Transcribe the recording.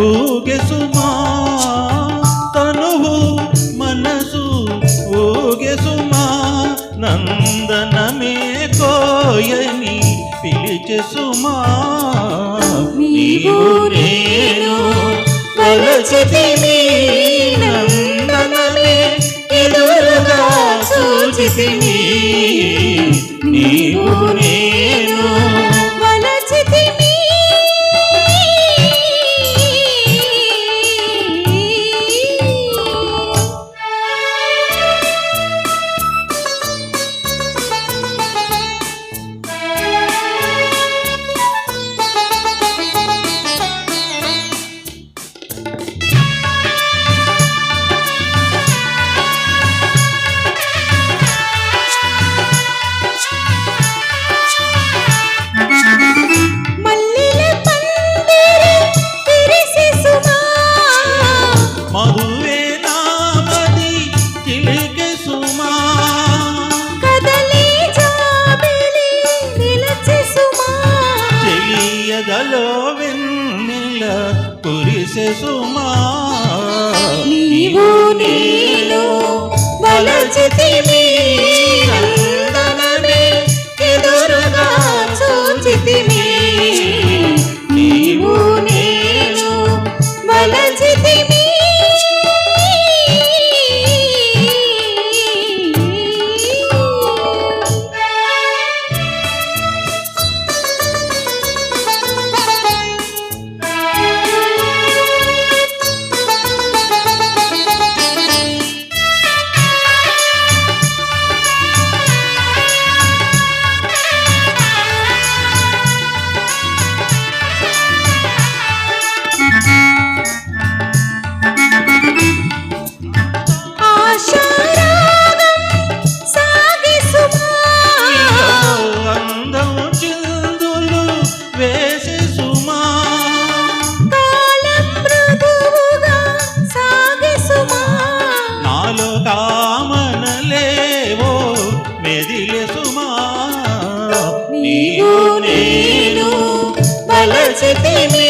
ఊగెసుమా తనువు మనసు ఊగెసుమా నందనమే కోయని పిలిచెసుమా. నీవు నేను కలచతిమి నందనమే ఎదురుగా సూచితిమి నీ కురిసె సుమా నీవు నేను వలచితిమి నీవు నేను వలచితిమి